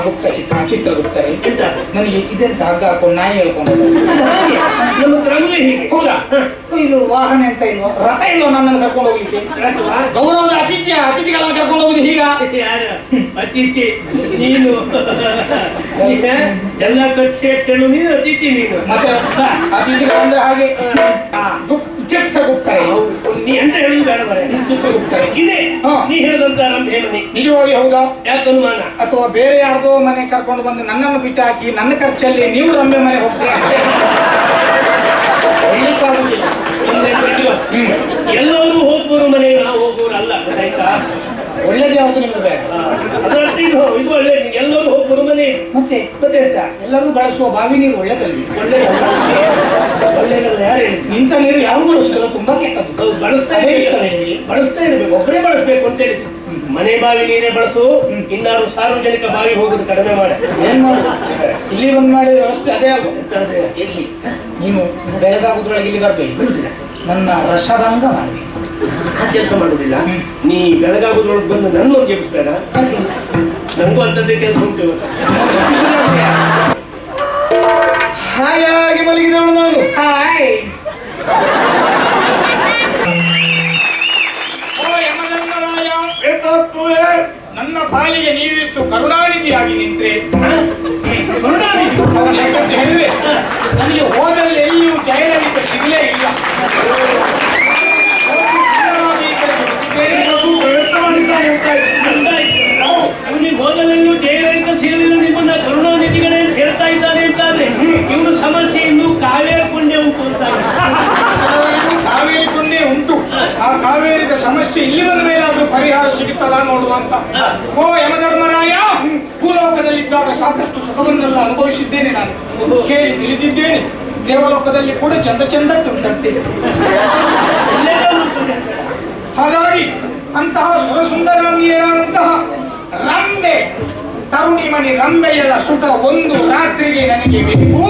ಗುಪ್ತ ಚಿತ್ರ ಚಿತ್ರಗುಪ್ತ ಎಂತ ನನಗೆ ಇದೆಂತ ಹಗ್ಗ ಹಾಕೊಂಡು ನಾಯಿ ಹೇಳ್ಕೊಂಡು ಹೌದಾ? ಇದು ವಾಹನ ಎಂತ ಇಲ್ವಾ? ರಥ ಇಲ್ವಾ ನನ್ನನ್ನು ಕರ್ಕೊಂಡು ಹೋಗ್ಲಿಕ್ಕೆ? ಗೌರವದ ಅತಿಥ್ಯ ಅತಿಥಿಗಳನ್ನ ಕರ್ಕೊಂಡು ಹೋಗುದು ಹೀಗ? ಅತಿಥಿ. ನೀನು. ಈಗ ಎಲ್ಲ ಖರ್ಚು ನೀನು ಅತಿಥಿ ನೀನು. ಮತ್ತೆ ಅತಿಥಿಗಳಂದ್ರೆ ಹಾಗೆ? ಗುಪ್- ಚಿತ್ರಗುಪ್ತ ಹೌದು. ನೀ ಅಂತ ಹೇಳುದು ಬೇಡ ಬರ ಚಿತ್ರಗುಪ್ತ ಇದೆ. ನೀ ಹೇಳದಂತ ಆರಂಭ ಹೇಳು ನೀ ನಿಜವಾಗಿ ಹೌದಾ? ಯಾಕೆ ಅನುಮಾನ? ಅಥವಾ ಬೇರೆ ಯಾರ್ದೋ ಮನೆ ಕರ್ಕೊಂಡು ಬಂದು ನನ್ನನ್ನು ಬಿಟ್ಟು ಹಾಕಿ ನನ್ನ ಖರ್ಚಲ್ಲಿ ನೀವು ರಂಬೆ ಮನೆ ಹೋಗ್ತೀರಾ? ಒಳ್ಳೆ ಎಲ್ಲರೂ ಹೋಗ್ಬೋದು ಮನೆ ನಾವು ಹೋಗೋರು ಅಲ್ಲ. ಆಯ್ತಾ ಒಳ್ಳೇದು ಯಾವುದು ನಿಮ್ಗೆ ಅದರರ್ಥ ಇದು ಇದು ನೀ ಎಲ್ಲರೂ ಹೋಗ್ಬೋದು ಮನೆ ಮತ್ತೆ ಮತ್ತೆ ಎಲ್ಲರೂ ಬಳಸುವ ಬಾವಿ ನೀರು ಒಳ್ಳೇದಲ್ಲಿ. ಒಳ್ಳೆಯದಲ್ಲ ನಿಂತ ನೀರು ಯಾವ ಬಳಸುವುದಿಲ್ಲ ತುಂಬಾ ಕೆಟ್ಟದ್ದು. ಬಳಸ್ತಾ? ಬಳಸ್ತಾ ಇರ್ಬೇಕು. ಒಬ್ಬರೇ ಬಳಸ್ಬೇಕು ಅಂತ ಹೇಳಿ. ಮನೆ ಬಾವಿ ನೀರೇ ಬಳಸು ಇನ್ನಾರು ಸಾರ್ವಜನಿಕ ಬಾವಿ ಹೋಗುದು ಕಡಿಮೆ ಮಾಡಿ. ಏನ್ ಮಾಡುದು? ಇಲ್ಲಿ ಬಂದ್ ಮಾಡಿದ ವ್ಯವಸ್ಥೆ ಅದೇ ಆಗುತ್ತೆ ಎಲ್ಲಿ ನೀವು ಬೆಳಗಾಗುದ್ರೊಳಗೆ ಇಲ್ಲಿ ಬರ್ಬೇಕು. ನನ್ನ ರಸಭಂಗ ಮಾಡಿ ಕೆಲಸ ಮಾಡುದಿಲ್ಲ. ನೀ ಬೆಳಗಾಗುದ್ರೊಳಗೆ ಬಂದು ನನ್ನ ಒಂದು ಎಬ್ಬಿಸ್ಬೇಡ ನನಗೂ ಅಂತದ್ದೇ ಕೆಲಸ ಉಂಟು. ಹಾಯಾಗಿ ಮಲಗಿದವಳು ನಾನು. ಹಾಯ್. ಓ ಯಮಧರ್ಮರಾಯ ನನ್ನ ಪಾಲಿಗೆ ನೀವಿತ್ತು ಕರುಣಾನಿಧಿಯಾಗಿ ನಿಂತ್ರೆ. ಕರುಣಾನಿಧಿ. ಅವ್ರು ಯಾಕಂತ ಹೇಳಿದ್ರೆ ನನಗೆ ಹೋದಲ್ಲಿ ಕಾವೇರಿದ ಸಮಸ್ಯೆ ಇಲ್ಲಿ ಬಂದ ಮೇಲೆ ಆದ್ರೂ ಪರಿಹಾರ ಸಿಗುತ್ತಲ್ಲ ನೋಡುವಂತ ಓ, ಯಮಧರ್ಮರಾಯ, ಭೂಲೋಕದಲ್ಲಿದ್ದಾಗ ಸಾಕಷ್ಟು ಸುಖವನ್ನೆಲ್ಲ ಅನುಭವಿಸಿದ್ದೇನೆ ನಾನು. ಕೇಳಿ ತಿಳಿದಿದ್ದೇನೆ. ದೇವಲೋಕದಲ್ಲಿ ಕೂಡ ಚಂದ ಚಂದ ಉಂಟು. ಹಾಗಾಗಿ ಅಂತಹ ಸುರಸುಂದರಮಣಿಯರಾದಂತಹ ರಂಬೆ, ತರುಣಿ ಮಣಿ ರಂಬೆಯಲ್ಲ ಸುಖ ಒಂದು ರಾತ್ರಿಗೆ ನನಗೆ ಬೇಕು.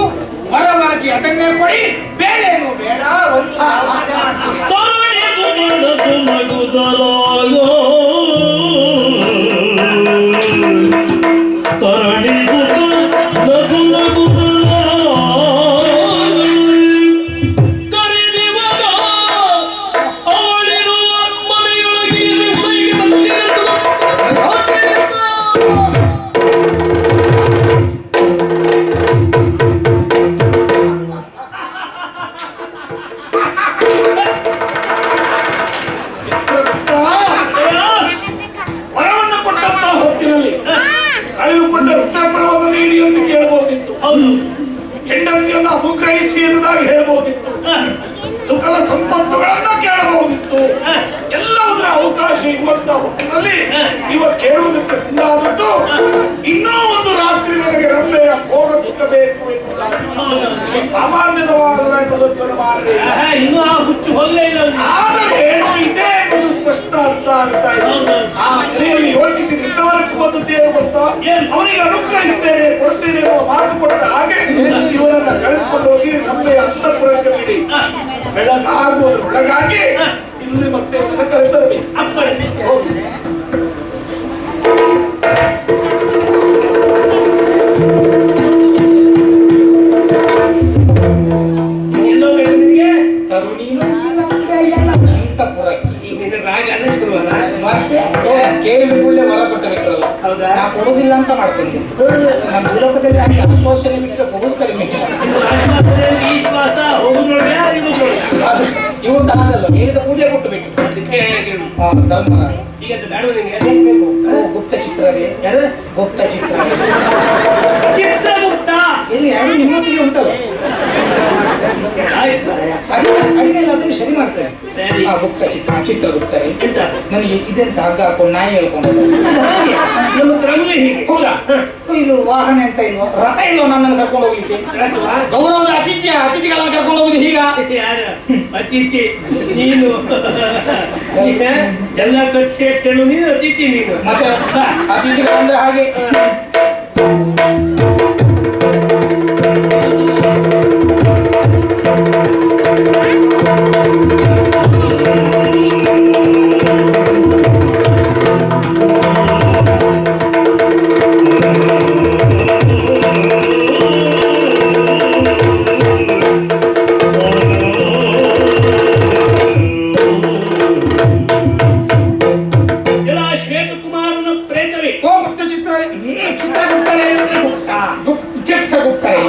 ವರವಾಗಿ ಅದನ್ನೇ ಕೊಡಿ, ಬೇರೇನು ಬೇಡ. ಒಂದು ಆಚೆ ಮಾಡ್ತೀನಿ. ಎನ್ನುವುದಾಗಿ ಹೇಳಬಹುದಿತ್ತು ಸುಕಲ ಸಂಪತ್ತುಗಳನ್ನ ಕೇಳಬಹುದಿತ್ತು. ಎಲ್ಲವುದರ ಅವಕಾಶ ಇರುವಂತ ಹೊತ್ತಿನಲ್ಲಿ ಇವ ಕೇಳುವುದಕ್ಕೆ ಮುಂದಾದದ್ದು ಇನ್ನೂ ಒಂದು ರಾತ್ರಿ ನನಗೆ ರಂಬೆಯ ಭೋಗ ಸಿಕ್ಕಬೇಕು ಎನ್ನುವುದಾಗಿ ಸಾಮಾನ್ಯದವಾದಲ್ಲ ಎನ್ನುವುದನ್ನು ಮಾಡಬೇಕು ಆದರೆ ಏನೋ ಇದೆ ಎನ್ನುವುದು ಸ್ಪಷ್ಟ ಅರ್ಥ ಆಗ್ತಾ ಇದೆ. ಆ ಕಲೆಯಲ್ಲಿ ಯೋಚಿಸಿ ನಿರ್ಧಾರಕ್ಕೆ ಬಂದದ್ದು ಏನು? ಗೊತ್ತಾ? ಅವನಿಗೆ ಅನುಗ್ರಹಿಸ್ತೇನೆ ಕೊಡ್ತೇನೆ ಎನ್ನುವ ಮಾತು ಕೊಟ್ಟ ಹಾಗೆ ಇವರನ್ನ ಕರೆದುಕೊಂಡು ಹೋಗಿ ನಮ್ಮೆಯ ಅಂತಃಪುರಕ್ಕೆ ಬಿಡಿ. ಬೆಳಗಾಗುವುದರೊಳಗಾಗಿ ಇಲ್ಲಿ ಮತ್ತೆ ಹೌದಾ? ಕರೆತರಬೇಕು ಕೊಡೋದಿಲ್ಲ ಅಂತ ಬೇಕು ನಮ್ಮ ತರುಣಿ ಅಂತಃಪುರಕ್ಕೆ ಈಗ ನಿನ್ನ ಧರ್ಮ ಈಗ ಗುಪ್ತ ಚಿತ್ರ? ಗುಪ್ತ ಚಿತ್ರ ಚಿತ್ರಗುಪ್ತ! ಎಲ್ಲಿ ಯಾರು ನಿಮ್ಮೊತ್ತಿಗೆ ಉಂಟಲ್ಲ. ಅಡಿಗೆ ಸರಿ ಮಾಡ್ತಾರೆ ಆ ಗುಪ್ತ ಚಿತ್ರ ಚಿತ್ರಗುಪ್ತ. ಎಂತ? ನನಗೆ ಇದೆಂತ ಹಗ್ಗ ಹಾಕೊಂಡು ನಾಯಿ ಹೇಳ್ಕೊಂಡು. ನಮ್ಮ ಹೌದಾ? ಇದು ವಾಹನ ಎಂತ ಇಲ್ವಾ? ರಥ ಇಲ್ವಾ ನನ್ನನ್ನು ಕರ್ಕೊಂಡು ಹೋಗ್ಲಿಕ್ಕೆ? ಗೌರವದ ಅತಿಥ್ಯ ಅತಿಥಿಗಳನ್ನ ಕರ್ಕೊಂಡು ಹೋಗುದು ಹೀಗ? ಯಾರ? ಅತಿಥಿ ನೀನು. ಈಗ ಎಲ್ಲ ಖರ್ಚು ಹೇಳು ನೀನು ಅತಿಥಿ ನೀನು. ಅತಿಥಿಗಳಂದ್ರೆ ಹಾಗೆ. ಚಿತ್ರಗುಪ್ತರೇ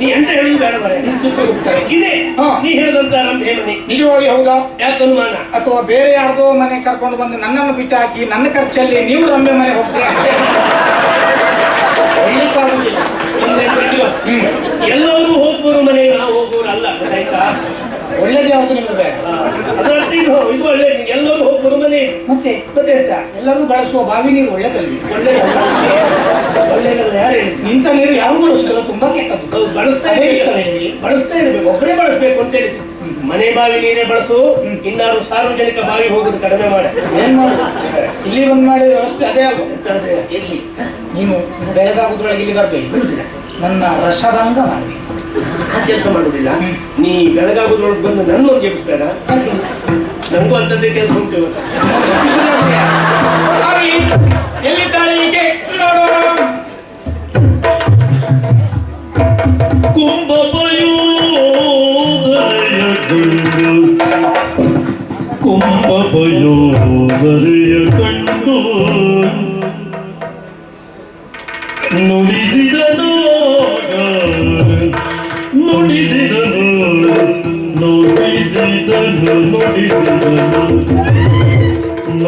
ನೀ ಅಂತ ಹೇಳುದು ಬೇಡ ಬರ ಚಿತ್ರಗುಪ್ತರೇ ಇದೆ. ನೀ ಹೇಳಿದಂತ ರಂಭೆ ಮನೆ ನಿಜವಾಗಿ ಹೌದಾ? ಯಾಕೆ ಅನುಮಾನ? ಅಥವಾ ಬೇರೆ ಯಾರ್ದೋ ಮನೆ ಕರ್ಕೊಂಡು ಬಂದು ನನ್ನನ್ನು ಬಿಟ್ಟು ಹಾಕಿ ನನ್ನ ಖರ್ಚಲ್ಲಿ ನೀವು ರಂಬೆ ಮನೆ ಹೋಗ್ತೀರಾ? ಎಲ್ಲರೂ ಹೋಗ್ಬೋದು ಮನೆ ನಾವು ಹೋಗೋರು ಅಲ್ಲ ಗೊತ್ತಾಯ್ತಾ? ಒಳ್ಳೇದು ಯಾವುದು ನಿಮಗೆ. ಇದು ಇದು ಒಳ್ಳೆ ಎಲ್ಲರೂ ಹೋಗಿ ಮನೆ ಮತ್ತೆ? ಮತ್ತೆ ಅಂತ ಎಲ್ಲರೂ ಬಳಸುವ ಬಾವಿ ನೀರು ಒಳ್ಳೆದಲ್ಲಿ ಒಳ್ಳೇದಲ್ಲ ಒಳ್ಳೇದಲ್ಲ ಯಾರು ಹೇಳಿ? ಇಂಥ ನೀರು ಯಾರು ಬಳಸೋದಿಲ್ಲ ತುಂಬಾ ಕೆಟ್ಟದ್ದು. ಬಳಸ್ತಾ ಇರ್ಬೇಕು. ಬಳಸ್ತಾ ಇರ್ಬೇಕು. ಒಬ್ಬರೇ ಬಳಸ್ಬೇಕು ಅಂತ ಹೇಳಿ. ಮನೆ ಬಾವಿ ನೀರೇ ಬಳಸು. ಇನ್ನಾರು ಸಾರ್ವಜನಿಕ ಬಾವಿ ಹೋಗುದು ಕಡಿಮೆ ಮಾಡಿ. ಏನ್ ಮಾಡುದು ಇಲ್ಲಿ ಬಂದ್ ಮಾಡಿದ ವ್ಯವಸ್ಥೆ ಅದೇ ಆಗುತ್ತೆ ಇಲ್ಲಿ ನೀನು ಬೆಳಗಾಗುದ್ರೊಳಗೆ ಇಲ್ಲಿ ಬರ್ಬೇಕು. ನನ್ನ ರಸಭಂಗ ಮಾಡಿ ಆ ಕೆಲಸ ಮಾಡುದಿಲ್ಲ ನೀ ಬೆಳಗಾಗೋದ್ರೊಳಗೆ ಬಂದು ನನ್ನ ಒಂದು ಎಬ್ಬಿಸ್ಬೇಡ ನಂಗೂ ಅಂತದ್ದೇ ಕೆಲಸ ಉಂಟು ಕುಂಭ ಎಲ್ಲಿದ್ದಾಳೆ ಈಕೆ? ಪಯೋ ಕಂಡು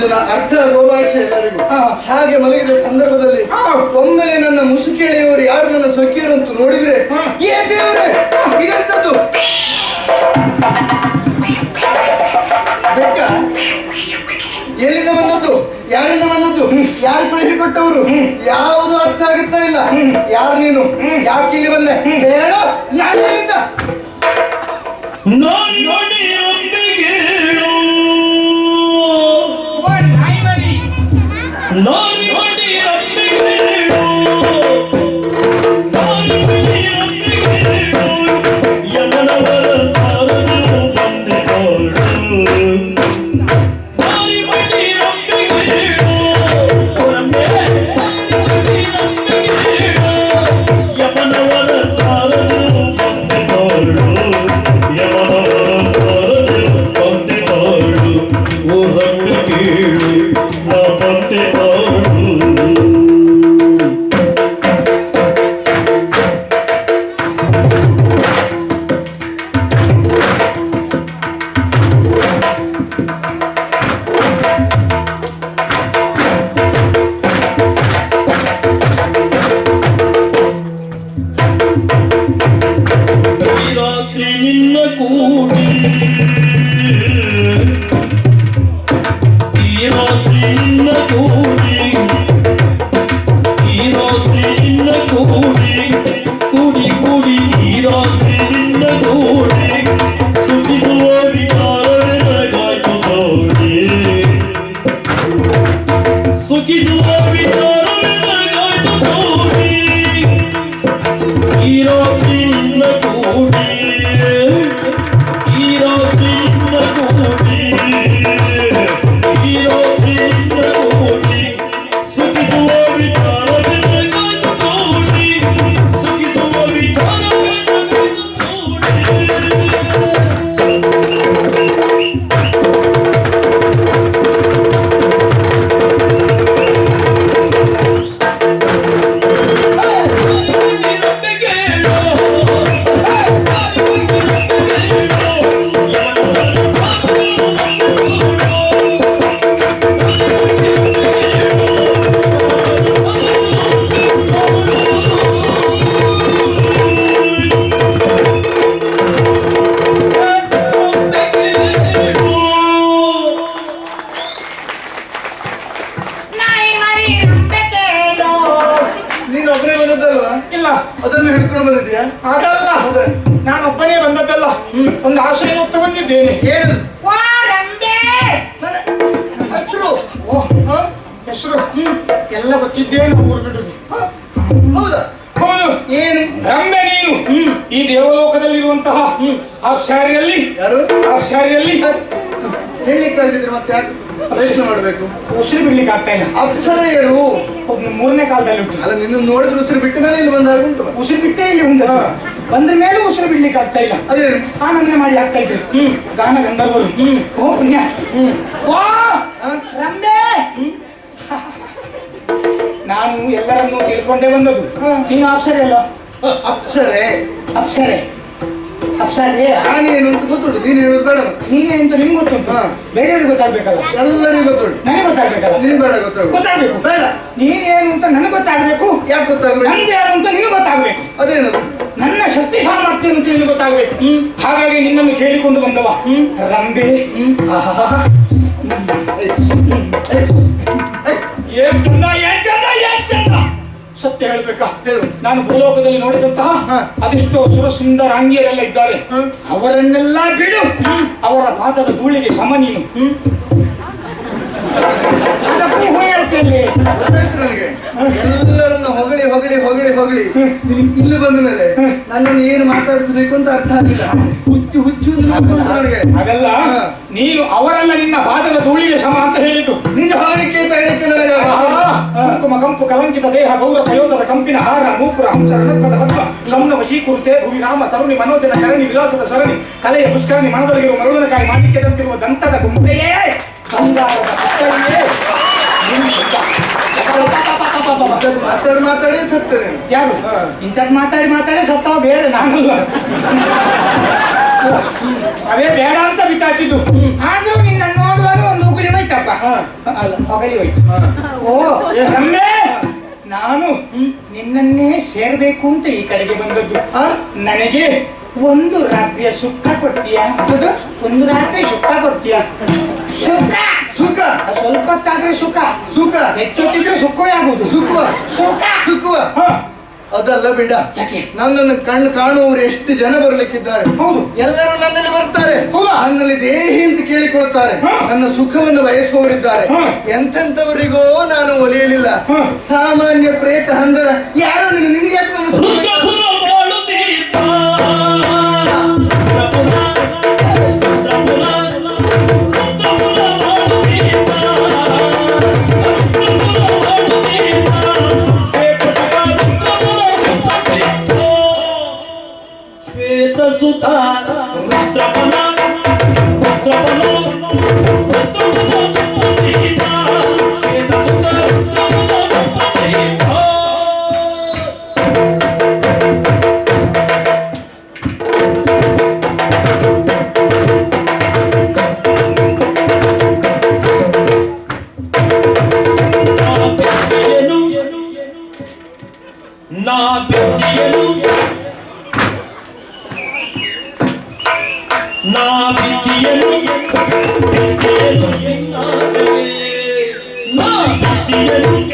ಇದು ಅರ್ಥ ಗೋಭಾಷೆ ಎಲ್ಲರಿಗೂ. ಹಾಗೆ ಮಲಗಿದ ಸಂದರ್ಭದಲ್ಲಿ ಒಮ್ಮೆ ನನ್ನ ಮುಸುಕೇಳಿಯವರು ಯಾರು ನನ್ನ ಸೊಕ್ಕಿಯರಂತೂ ನೋಡಿದ್ರೆ ಏ ದೇವರೇ ಇದೆಂತದ್ದು ಬೆಕ್ಕ ಎಲ್ಲಿಂದ ಬಂದದ್ದು? ಯಾರಿಂದ ಬಂದದ್ದು? ಯಾರು ಕಳಿಸಿ ಕೊಟ್ಟವರು? ಯಾವುದು ಅರ್ಥ ಆಗುತ್ತಾ ಇಲ್ಲ. ಯಾರು ನೀನು? ಯಾಕೆ ಇಲ್ಲಿ ಬಂದೆ? ಹೇಳು. ನಾಳೆಯಿಂದ ಮತ್ತೆ ಯಾಕೆ ಪ್ರಶ್ನೆ ಮಾಡಬೇಕು? ಉಸಿರು ಬಿಡ್ಲಿಕ್ಕೆ ಆಗ್ತಾ ಇಲ್ಲ. ಅಪ್ಸರೆಯರು. ಒಬ್ಬ ಮೂರನೇ ಕಾಲದಲ್ಲಿ ಉಂಟು ಅಲ್ಲ ನಿನ್ನ ನೋಡಿದ್ರೆ ಉಸಿರು ಬಿಟ್ಟ ಮೇಲೆ ಇಲ್ಲಿ ಬಂದಾಗ ಉಂಟು. ಉಸಿರು ಬಿಟ್ಟೇ ಇಲ್ಲಿ ಉಂಟು. ಬಂದ್ರ ಮೇಲೆ ಉಸಿರು ಬಿಡ್ಲಿಕ್ಕೆ ಆಗ್ತಾ ಇಲ್ಲ. ಅದೇ. ಆನಂದ ಮಾಡಿ ಆಗ್ತಾ ಇದ್ರು. ಗಾನ ಗಂಧರ್ವರು. ಓ ಪುಣ್ಯ. ವಾ ರಂಬೆ. ನಾನು ಎಲ್ಲರನ್ನೂ ತಿಳ್ಕೊಂಡೇ ಬಂದದ್ದು. ನೀನು ಅಪ್ಸರೆ ಅಲ್ಲ ಅಪ್ಸರೆ. ಅಪ್ಸರೆ. ಅಪ್ಸರೆ ನಾನೇನು ಅಂತ ಗೊತ್ತುಂಟು ನೀನು ಹೇಳೋದು ಬೇಡ ಮತ್ತೆ. ನೀನೇ ಅಂತ ನಿಮ್ಗೆ ಗೊತ್ತುಂಟು ಹಾ. ಬೇರೆಯವ್ರಿಗೆ ಗೊತ್ತಾಗ್ಬೇಕಲ್ಲ ಎಲ್ಲರಿಗೂ ಗೊತ್ತುಂಟು ನನಗೆ ಗೊತ್ತಾಗ್ಬೇಕಲ್ಲ ನೀನು ಬೇಡ ಗೊತ್ತು ಗೊತ್ತಾಗ್ಬೇಕು ಬೇಡ ನೀನೇನು ಅಂತ ನನಗೆ ಗೊತ್ತಾಗ್ಬೇಕು ಯಾಕೆ ಗೊತ್ತಾಗಬೇಕು ನಂದು ಯಾರು ಅಂತ ನಿನಗೆ ಗೊತ್ತಾಗ್ಬೇಕು ಅದೇನೋ ನನ್ನ ಶಕ್ತಿ ಸಾಮರ್ಥ್ಯ ಅಂತ ನಿನಗೆ ಗೊತ್ತಾಗ್ಬೇಕು ಹಾಗಾಗಿ ನಿನ್ನನ್ನು ಕೇಳಿಕೊಂಡು ಬಂದವ ರಂಬೆ ಆಹಾಹಾ. ಏನ್ ಚಂದ ಏನ್ ಚಂದ ಏನ್ ಚಂದ ಸತ್ಯ ಹೇಳ್ಬೇಕಾ? ಹೇಳು. ನಾನು ಭೂಲೋಕದಲ್ಲಿ ನೋಡಿದಂತಹ. ಅದೆಷ್ಟೋ ಸುರ ಸುಂದರ ಅಂಗಿಯರೆಲ್ಲ ಇದ್ದಾರೆ. ಅವರನ್ನೆಲ್ಲ ಬಿಡು. ಅವರ ಪಾದದ ಧೂಳಿಗೆ ಸಮ ನೀನು. ಹೇಳ್ತೀನಿ. ಎಲ್ಲರನ್ನ ಹೊಗಳಿ ಹೊಗಳಿ ಹೊಗಳಿ ಹೊಗಳಿ. ಇಲ್ಲಿ ಬಂದ ಮೇಲೆ ನನ್ನನ್ನು ಏನು ಮಾತಾಡಿಸಬೇಕು ಅಂತ ಅರ್ಥ ಆಗಿಲ್ಲ. ಹುಚ್ಚು ಹುಚ್ಚು ನನಗೆ ಹಾಗಲ್ಲ ನೀನು ಅವರನ್ನ ನಿನ್ನ ಪಾದದ ಧೂಳಿಗೆ ಸಮ ಅಂತ ಹೇಳಿದ್ದು. ನಿನ್ನ ಹೊಗಳಿಕೆ ಅಂತ ಹೇಳಿಕೆ ಕುಂಕುಮ ಕಂಪು ಕಲಂಕಿತ ದೇಹ ಗೌರ ಪ್ರಯೋಗದ ಕಂಪಿನ ಹಾರ ನೂಪುರ ಹಂಸ ವಶೀಕುರುತೆ ಭುವಿ ರಾಮ ತರುಣಿ ಮನೋಜನ ಕರಣಿ ವಿಲಾಸದ ಸರಣಿ ಕಲೆಯ ಪುಷ್ಕರಣಿ ಮನದೊಳಗಿರುವ ಮರುಳನಕಾಯಿ ತಂತಿರುವ ದಂತದ ಗುಂಪೆಯೇ ನೀನು ಶುದ್ಧ. ಮಾತಾಡಿ- ಮಾತಾಡಿ ಸತ್ತೇನೆ ಯಾರು? ಇಂಥದ್ದು ಮಾತಾಡಿ ಮಾತಾಡಿ ಸತ್ತಾವ ಬೇಡ ನಾನು. ಅದೇ ಬೇಡ ಅಂತ ಬಿಟ್ಟಾಚಿದ್ದು. ಆದ್ರೂ ನಿನ್ನ ನೋಡುವಾಗ ಒಂದು ಉಗುರಿ ಹೋಯ್ತಪ್ಪ ಹೊಗಳಿ ಹೋಯ್ತು. ಓ ರಮ್ಯೆ! ನಾನು ನಿನ್ನನ್ನೇ ಸೇರ್ಬೇಕು ಅಂತ ಈ ಕಡೆಗೆ ಬಂದದ್ದು. ನನಗೆ ಒಂದು ರಾತ್ರಿಯ ಸುಖ ಕೊಡ್ತೀಯ? ಒಂದು ರಾತ್ರಿ ಸುಖ ಕೊಡ್ತೀಯಾ? ಸುಖ? ಸುಖ. ಸ್ವಲ್ಪ ತಾದ್ರೆ ಸುಖ. ಸುಖ. ಹೆಚ್ಚಿದ್ರೆ ಸುಖವೇ ಆಗುದು ಸುಖ. ಸುಖ. ಸುಖವ. ಹ. ಅದಲ್ಲ ಬಿಡ? ನನ್ನನ್ನು ಕಣ್ಣು ಕಾಣುವವರು ಎಷ್ಟು ಜನ ಬರ್ಲಿಕ್ಕಿದ್ದಾರೆ? ಹೌದು. ಎಲ್ಲರೂ ನನ್ನಲ್ಲಿ ಬರ್ತಾರೆ? ನನ್ನಲ್ಲಿ ದೇಹಿ ಅಂತ ಕೇಳಿಕೊಳ್ತಾರೆ. ನನ್ನ ಸುಖವನ್ನು ಬಯಸುವವರಿದ್ದಾರೆ. ಎಂತೆಂತವರಿಗೋ ನಾನು ಒಲಿಯಲಿಲ್ಲ. ಸಾಮಾನ್ಯ ಪ್ರೇತ ಹಂದರ ಯಾರೋ ನಿನಗೆ ನಿನಗೆ ಯಾಕೆ ನನ್ನ ಸುಖ You.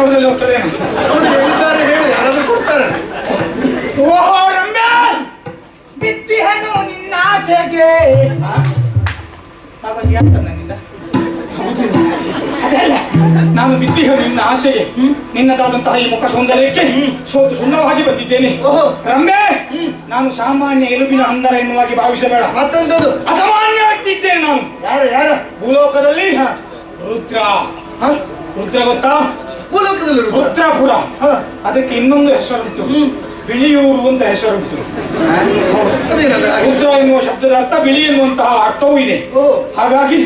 ಹತ್ತೇ ಹೋಗ್ತಾರೆ. ಹೇಳಿದ್ದಾರೆ ಹೇಳಿ ಯಾರಾದ್ರೂ ಕೊಡ್ತಾರೆ. ಓಹೋ ರಂಬೆ! ಬಿತ್ತಿಹನು ನಿನ್ನ ಆಸೆಗೆ. ನನ್ನಿಂದ ಅದಲ್ಲ ನಾನು ಬಿದ್ದಿಹ ನಿನ್ನ ಆಸೆಗೆ. ನಿನ್ನದಾದಂತಹ ಈ ಮುಖ ಸೌಂದರ್ಯಕ್ಕೆ ಸೋತು ಸುಣ್ಣವಾಗಿ ಬಂದಿದ್ದೇನೆ. ಓಹೋ. ರಂಬೆ! ನಾನು ಸಾಮಾನ್ಯ ಎಲುಬಿನ ಅಂದರ ಎನ್ನುವಾಗಿ ಭಾವಿಸಬೇಡ. ಮತ್ತೊಂದದು. ಅಸಾಮಾನ್ಯ ವ್ಯಕ್ತಿ ಇದ್ದೇನೆ ನಾನು. ಯಾರು ಯಾರು? ಭೂಲೋಕದಲ್ಲಿ. ರುದ್ರ? ರುದ್ರ ಗೊತ್ತಾ? ಭೂಲೋಕದಲ್ಲಿ ಇರುವುದು. ಅದಕ್ಕೆ ಇನ್ನೊಂದು ಹೆಸರುಂಟು. ಬಿಳಿಯೂರು ಅಂತ ಹೆಸರುಂಟು? ರುದ್ರ ಎನ್ನುವ ಶಬ್ದದ ಅರ್ಥ ಬಿಳಿ ಎನ್ನುವಂತಹ ಅರ್ಥವೂ ಇದೆ. ಹಾಗಾಗಿ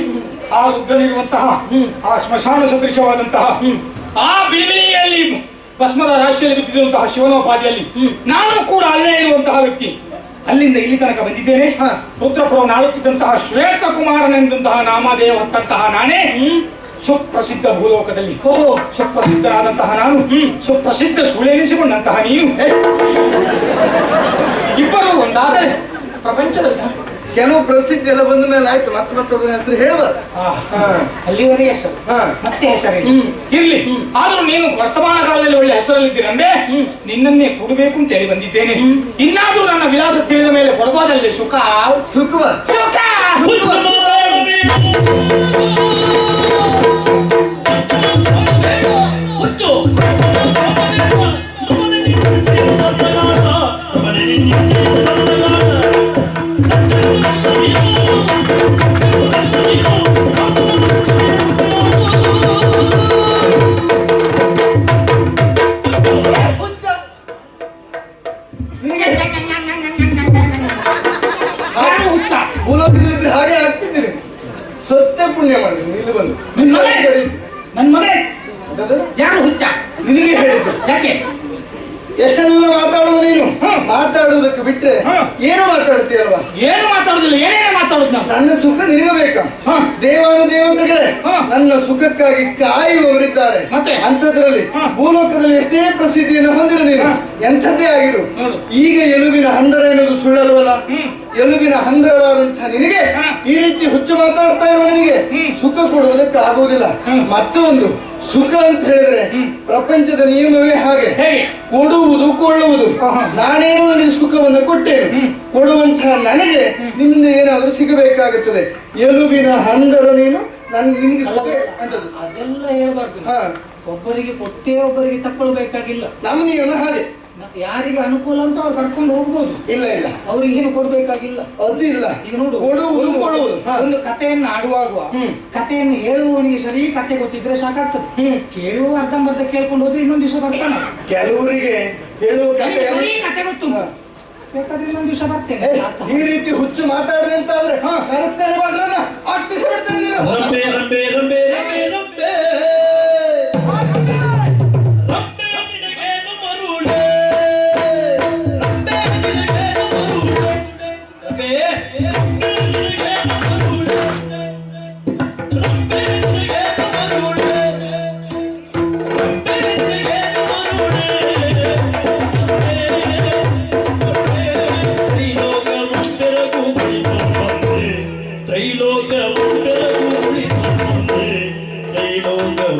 ಆ ರುದ್ರನಿರುವಂತಹ ಆ ಸ್ಮಶಾನ ಸದೃಶವಾದಂತಹ ಆ ಬಿಳಿಯಲ್ಲಿ ಭಸ್ಮದ ರಾಶಿಯಲ್ಲಿ ಬಿದ್ದಿರುವಂತಹ ಶಿವನೋಪಾದಿಯಲ್ಲಿ ನಾನು ಕೂಡ ಅಲ್ಲೇ ಇರುವಂತಹ ವ್ಯಕ್ತಿ. ಅಲ್ಲಿಂದ ಇಲ್ಲಿ ತನಕ ಬಂದಿದ್ದೇನೆ. ಪುತ್ರಪುರವನ್ನು ರುದ್ರಪುರವನ್ನು ಆಳುತ್ತಿದ್ದಂತಹ ಶ್ವೇತ ಕುಮಾರನೆಂದಂತಹ ನಾಮದೇವ ಹೊತ್ತಂತಹ ನಾನೇ. ಸುಪ್ರಸಿದ್ಧ ಭೂಲೋಕದಲ್ಲಿ. ಓಹೋ ಸುಪ್ರಸಿದ್ಧನಾದಂತಹ ನಾನು. ಸುಪ್ರಸಿದ್ಧ ಸುಳೆನಿಸಿಕೊಂಡಂತಹ ನೀನು ಇಬ್ಬರು ಒಂದಾದರೆ ಪ್ರಪಂಚದಲ್ಲಿ ಕೆಲವು ಪ್ರಸಿದ್ಧಿ ಎಲ್ಲ ಬಂದ ಮೇಲೆ ಆಯ್ತು. ಮತ್ತೆ ಮತ್ತೆ ಅದನ್ನ ಹೆಸರು ಹೇಳಬಾರ್ದು ಅಲ್ಲಿವರೆಗೆ ಹೆಸರು. ಮತ್ತೆ ಹೆಸರು ಇರ್ಲಿ. ಆದ್ರೂ ನೀನು ವರ್ತಮಾನ ಕಾಲದಲ್ಲಿ ಒಳ್ಳೆ ಹೆಸರಲ್ಲಿದ್ದೀರಂದ್ರೆ ನಿನ್ನನ್ನೇ ಕೊಡಬೇಕು ಅಂತ ಹೇಳಿ ಬಂದಿದ್ದೇನೆ. ಇನ್ನಾದ್ರೂ ನನ್ನ ವಿಳಾಸ ತಿಳಿದ ಮೇಲೆ ಕೊಡಬಾದಲ್ಲಿ ಸುಖ? ಸುಖ! ಸುಖ ಸುಖಕ್ಕಾಗಿ ಕಾಯುವವರಿದ್ದಾರೆ. ಮತ್ತೆ? ಅಂಥದ್ರಲ್ಲಿ. ಭೂಲೋಕದಲ್ಲಿ ಎಷ್ಟೇ ಪ್ರಸಿದ್ಧಿಯನ್ನು ಹೊಂದಿರು ನೀನು. ಎಂಥದ್ದೇ ಆಗಿರು. ಈಗ ಎಲುಬಿನ ಹಂದರ ಎನ್ನುವುದು ಸುಳ್ಳಲ್ವಲ್ಲ. ಎಲುಬಿನ ಹಂದರವಾದಂತಹ ನಿನಗೆ ಈ ರೀತಿ ಹುಚ್ಚು ಮಾತಾಡ್ತಾ ಇರುವ ನಿನಗೆ ಸುಖ ಕೊಡುವುದಕ್ಕೆ ಆಗುವುದಿಲ್ಲ. ಮತ್ತೊಂದು ಸುಖ ಅಂತ ಹೇಳಿದ್ರೆ ಪ್ರಪಂಚದ ನಿಯಮವೇ ಹಾಗೆ. ಕೊಡುವುದು ಕೊಳ್ಳುವುದು. ನಾನೇನು ನಾನೇನೋ ನಿನಗೆ ಸುಖವನ್ನು ಕೊಟ್ಟೆ ಕೊಡುವಂತಹ ನನಗೆ ನಿಮ್ಮಿಂದ ಏನಾದರೂ ಸಿಗಬೇಕಾಗುತ್ತದೆ. ಎಲುಬಿನ ಹಂದರ ನೀನು ನನ್ಗೆ ನಿಮ್ಗೆ ಅಂತದ್ದು ಅದೆಲ್ಲ ಹೇಳ್ಬಾರ್ದು. ಹಾ. ಒಬ್ಬರಿಗೆ ಕೊಟ್ಟೇ ಒಬ್ಬರಿಗೆ ತಕ್ಕೊಳ್ಬೇಕಾಗಿಲ್ಲ. ನಮ್ಮ ನಿಯಮ ಹಾಗೆ. ಯಾರಿಗೆ ಅನುಕೂಲ ಅಂತ ಅವ್ರು ಕರ್ಕೊಂಡು ಹೋಗ್ಬೋದು. ಇಲ್ಲ ಇಲ್ಲ. ಅವ್ರಿಗೆ ಏನು ಕೊಡ್ಬೇಕಾಗಿಲ್ಲ. ಅದು ಇಲ್ಲ. ಈಗ ನೋಡು ಕೊಡುವುದು ಒಂದು- ಹಾ. ಒಂದು ಕಥೆಯನ್ನು ಆಡುವಾಗ ಹ್ಮ್. ಕಥೆಯನ್ನು ಹೇಳುವವನಿಗೆ ಸರಿ ಕಥೆ ಗೊತ್ತಿದ್ರೆ ಸಾಕಾಗ್ತದೆ. ಕೇಳುವ ಅರ್ಧಂಬರ್ಧ ಕೇಳ್ಕೊಂಡು ಹೋದ್ರೆ ಇನ್ನೊಂದು ದಿವಸ ಬರ್ತಾನೆ. ಕೆಲವರಿಗೆ ಹೇಳುವ ಕಥೆ ಸರಿ ಕಥೆ ಗೊತ್ತು. ಹಾ. ಬೇಕಾದ್ರೆ ಇನ್ನೊಂದು ದಿವಸ ಬರ್ತೇನೆ. ಈ ರೀತಿ ಹುಚ್ಚು ಮಾತಾಡಿದೆ ಅಂತ ಆದ್ರೆ ಕರೆಸ್ತಾರೆ ಆಗ್ತಿಸಿ ಬಿಡ್ತಾರೆ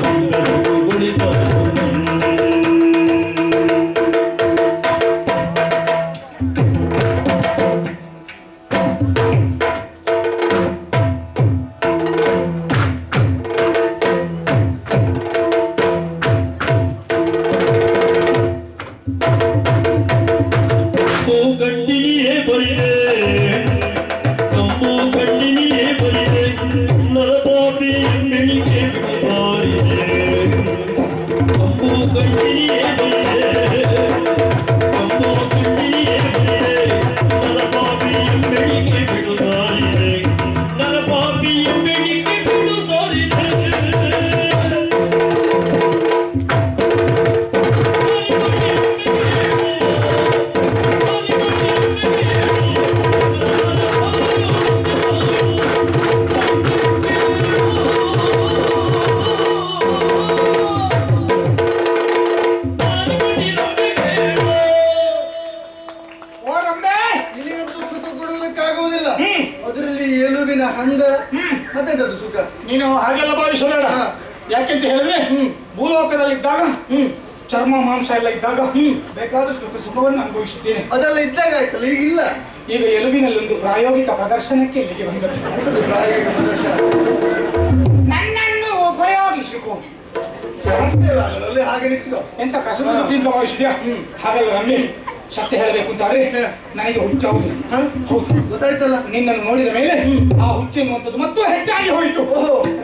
Thank you. ಸುಖವನ್ನು ಅನುಭವಿಸುತ್ತೇನೆ. ಅದೆಲ್ಲ ಇದ್ದಾಗ ಆಯ್ತಲ್ಲ ಈಗ ಇಲ್ಲ. ಈಗ ಎಲುಬಿನಲ್ಲೊಂದು ಪ್ರಾಯೋಗಿಕ ಪ್ರದರ್ಶನಕ್ಕೆ ಇಲ್ಲಿಗೆ ಬಂದದ್ದು. ಪ್ರಾಯೋಗಿಕ ಪ್ರದರ್ಶನ. ನನ್ನನ್ನು ಉಪಯೋಗಿಸಿಕೊ. ಹಾಗೆ ನಿಂತ್ಕೋ ಎಂತ ಕಸದ ಬುದ್ಧಿಯಿಂದ ಭಾವಿಸಿದ್ಯಾ ಹಾಗಲ್ಲ ನಮ್ಮಿ ಸತ್ಯ ಹೇಳಬೇಕು ಅಂತಾರೆ. ನನಗೆ ಹುಚ್ಚು ಹೌದು. ಹೌದು. ಗೊತ್ತಾಯ್ತಲ್ಲ? ನಿನ್ನನ್ನು ನೋಡಿದ ಮೇಲೆ ಆ ಹುಚ್ಚು ಎನ್ನುವಂಥದ್ದು ಮತ್ತು ಹೆಚ್ಚಾಗಿ ಹೋಯಿತು.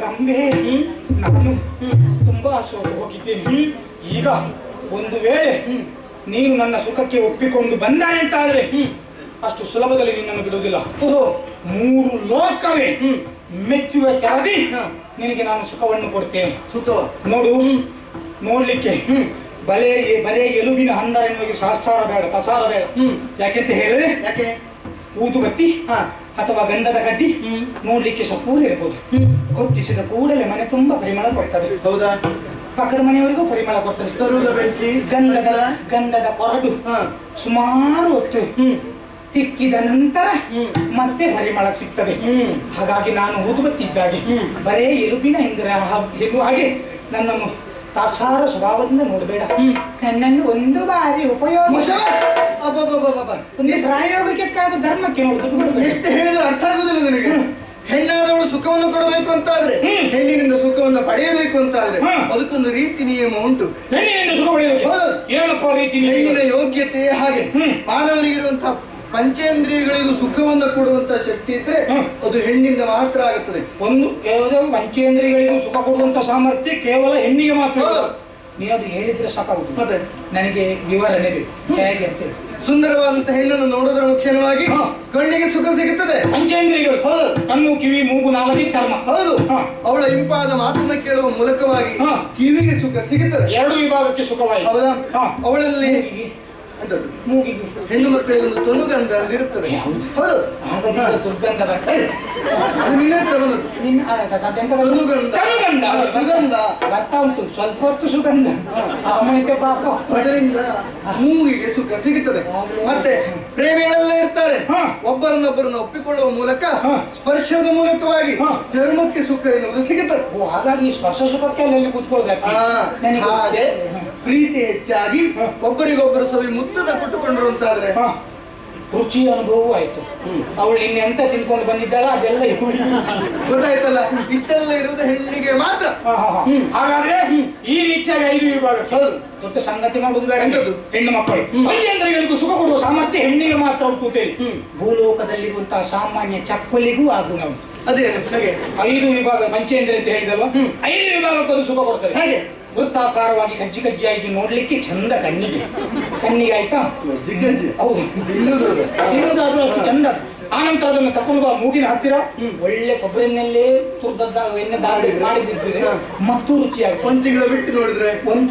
ರಮ್ಯೆ ನಾನು ತುಂಬಾ ಸೋತು ಹೋಗಿದ್ದೇನೆ. ಈಗ ಒಂದು ವೇಳೆ ನೀನು ನನ್ನ ಸುಖಕ್ಕೆ ಒಪ್ಪಿಕೊಂಡು ಬಂದಾನೆ ಆದರೆ ಅಷ್ಟು ಸುಲಭದಲ್ಲಿ ನಿನ್ನನ್ನು ಬಿಡುವುದಿಲ್ಲ. ಓಹೋ ಮೂರು ಲೋಕವೇ ಮೆಚ್ಚುವ ಕೆರದಿ. ನಿನಗೆ ನಾನು ಸುಖವನ್ನು ಕೊಡ್ತೇನೆ. ಸುಖ ನೋಡು ನೋಡ್ಲಿಕ್ಕೆ ಬಲೆ ಬರೇ ಎಲುಬಿನ ಹಂದ ಎನ್ನುವ ಶಾಸ್ತ್ರ ಬೇಡ ಪಸಾರ ಬೇಡ. ಹ್ಮ್. ಯಾಕೆಂತ ಹೇಳಿದ್ರೆ ಯಾಕೆ? ಊದುಬತ್ತಿ ಅಥವಾ ಗಂಧದ ಕಡ್ಡಿ ನೋಡ್ಲಿಕ್ಕೆ ಸಹ ಕೂಡ ಇರ್ಬೋದು ಹೊತ್ತಿಸಿದ ಕೂಡಲೇ ಮನೆ ತುಂಬಾ ಪರಿಮಳ ಕೊಡ್ತದೆ. ಹೌದಾ? ಪಕ್ಕದ ಮನೆಯವರಿಗೂ ಪರಿಮಳ ಬೆಂಕಿ ಗಂಧದ ಗಂಧದ ಕೊರಟು ಸುಮಾರು ಹೊತ್ತು ತಿಕ್ಕಿದ ನಂತರ. ಮತ್ತೆ ಪರಿಮಳ ಸಿಗ್ತದೆ. ಹಾಗಾಗಿ ನಾನು ಊದುಬತ್ತಿ ಇದ್ದಾಗೆ ಹ್ಮ್. ಬರೇ ಎಲುಬಿನ ಇಂದ್ರ ಎನ್ನುವ ಹಾಗೆ ನನ್ನ ತಾಸಾರ ಸ್ವಭಾವದಿಂದ ನೋಡಬೇಡ. ನನ್ನನ್ನು ಒಂದು ಬಾರಿ ಉಪಯೋಗ ಪ್ರಾಯೋಗಿಕಕ್ಕಾದ ಧರ್ಮಕ್ಕೆ ನೋಡುದು ಎಷ್ಟು ಅರ್ಥ ಆಗುದಿಲ್ಲ ನನಗೆ. ಹೆಣ್ಣಾದವಳು ಸುಖವನ್ನು ಕೊಡಬೇಕು ಅಂತ ಆದ್ರೆ ಹೆಣ್ಣಿನಿಂದ ಸುಖವನ್ನು ಪಡೆಯಬೇಕು ಅಂತ ಆದ್ರೆ ಅದಕ್ಕೊಂದು ರೀತಿ ನಿಯಮ ಉಂಟು. ಹೆಣ್ಣಿನಿಂದ ಸುಖ. ಏನಪ್ಪ ರೀತಿ ಹೆಣ್ಣಿನ ಯೋಗ್ಯತೆ ಹಾಗೆ. ಮಾನವನಿಗಿರುವಂತಹ ಪಂಚೇಂದ್ರಿಯಗಳಿಗೂ ಸುಖವನ್ನು ಕೊಡುವಂತಹ ಶಕ್ತಿ ಇದ್ರೆ ಅದು ಹೆಣ್ಣಿಂದ ಮಾತ್ರ ಆಗುತ್ತದೆ. ಒಂದು ಕೇವಲ ಪಂಚೇಂದ್ರಿಯಗಳಿಗೂ ಸುಖ ಕೊಡುವಂತ ಸಾಮರ್ಥ್ಯ ಕೇವಲ ಹೆಣ್ಣಿಗೆ ಮಾತ್ರ. ನೀವು ಅದು ಹೇಳಿದ್ರೆ ಸಾಕಾಗುತ್ತೆ ನನಗೆ ವಿವರಣೆ ಬೇಕು. ಹೇಗೆ ಅಂತೇಳಿ ಸುಂದರವಾದಂತಹ ಹೆಣ್ಣನ್ನು ನೋಡೋದ್ರ ಮುಖ್ಯವಾಗಿ. ಕಣ್ಣಿಗೆ ಸುಖ ಸಿಗುತ್ತದೆ ಪಂಚೇಂದ್ರಿಯಗಳು ಹೌದು. ಕಣ್ಣು ಕಿವಿ ಮೂಗು ನಾಲಗೆ ಚರ್ಮ ಹೌದು. ಅವಳ ಇಂಪಾದ ಮಾತನ್ನ ಕೇಳುವ ಮೂಲಕವಾಗಿ. ಕಿವಿಗೆ ಸುಖ ಸಿಗುತ್ತದೆ ಎರಡು ವಿಭಾಗಕ್ಕೆ ಸುಖವಾಗಿ ಹೌದಾ. ಅವಳಲ್ಲಿ ಹೆಣ್ಣು ಮಕ್ಕಳಿಗೆ ಒಂದು ತೊನುಗಂಧ ಅಂತ ಇರುತ್ತದೆ ಹೌದು. ಅದು ನಿನ್ನ ಹತ್ರ ಬಂದದ್ದು? ತನುಗಂಧ. ಸುಗಂಧ. ಬರ್ತಾ ಉಂಟು ಸ್ವಲ್ಪ ಹೊತ್ತು ಸುಗಂಧ. ಆಮೇಲೆ ಪಾಪ. ಅದರಿಂದ ಮೂಗಿಗೆ ಸುಖ ಸಿಗುತ್ತದೆ. ಮತ್ತೆ ಪ್ರೇಮಿಗಳೆಲ್ಲ ಇರ್ತಾರೆ. ಹಾ. ಒಬ್ಬರನ್ನೊಬ್ಬರನ್ನ ಒಪ್ಪಿಕೊಳ್ಳುವ ಮೂಲಕ ಹಾ. ಸ್ಪರ್ಶದ ಮೂಲಕವಾಗಿ ಹಾ. ಚರ್ಮಕ್ಕೆ ಸುಖ ಎನ್ನುವುದು ಸಿಗುತ್ತದೆ. ಓ, ಹಾಗಾಗಿ ಈ ಸ್ಪರ್ಶ ಸುಖಕ್ಕೆ ಅಲ್ಲಿ ಕೂತ್ಕೊಳ್ಬೇಕು ಆ, ನನಗೆ ಹಾಗೆ ಪ್ರೀತಿ ಹೆಚ್ಚಾಗಿ. ಒಬ್ಬರಿಗೊಬ್ಬರು ಸವಿ ಮುತ್ತದ ಕೊಟ್ಟುಕೊಂಡ್ರು ಅಂತಾದ್ರೆ. ಹಾ. ರುಚಿ ಅನುಭವ ಆಯ್ತು. ಅವಳು ಇನ್ನು ಎಂತ ತಿನ್ಕೊಂಡು ಬಂದಿದ್ದಾಳ ಅದೆಲ್ಲ ಇವಳಿಗೆ. ಗೊತ್ತಾಯ್ತಲ್ಲ? ಇಷ್ಟೆಲ್ಲ ಇರುವುದು ಹೆಣ್ಣಿಗೆ ಮಾತ್ರ. ಹಾ, ಹಾ, ಹಾ. ಹಾಗಾದ್ರೆ ಈ ರೀತಿಯಾಗಿ ಐದು ವಿಭಾಗ. ಹೌದು. ದೊಡ್ಡ ಸಂಗತಿ ಮಾಡುದು ಬೇಡ. ಅಂತದ್ದು ಹೆಣ್ಣು ಮಕ್ಕಳು. ಪಂಚೇಂದ್ರಗಳಿಗೂ ಸುಖ ಕೊಡುವ ಸಾಮರ್ಥ್ಯ ಹೆಣ್ಣಿಗೆ ಮಾತ್ರ ಉಂಟು ಅಂತೇಳಿ ಹ್ಮ್. ಭೂಲೋಕದಲ್ಲಿರುವಂತಹ ಸಾಮಾನ್ಯ ಚಕ್ಕಲಿಗೂ ನಾವು ಅದೇ ನನಗೆ ಐದು ವಿಭಾಗ ಪಂಚೇಂದ್ರ ಅಂತ ಹೇಳಿದಲ್ವ? ಐದು ವಿಭಾಗಕ್ಕೂ ಸುಖ ಕೊಡ್ತಾರೆ. ಹೇಗೆ? ವೃತ್ತಾಕಾರವಾಗಿ ಕಜ್ಜಿ ಆಗಿ ನೋಡ್ಲಿಕ್ಕೆ ಚಂದ ಕಣ್ಣಿಗೆ. ಕಣ್ಣಿಗೆ ಆಯ್ತಾ? ಹೌದು. ತಿನ್ನೋದಾದ್ರೂ ಅಷ್ಟು ಚಂದ. ಆನಂತರ ಅದನ್ನು ತಕೊಂಡು ಆ ಮೂಗಿನ ಹತ್ತಿರ ಒಳ್ಳೆ ಕೊಬ್ಬರಿನಲ್ಲೇ ತುರ್ದದ್ದ ಎಣ್ಣೆ ದಾಳಿ ಮಾಡಿದ್ದಿರ್ತದೆ ಮತ್ತು ರುಚಿಯಾಗಿ ಒಂದು ತಿಂಗಳ ಬಿಟ್ಟು ನೋಡಿದ್ರೆ ಒಂದು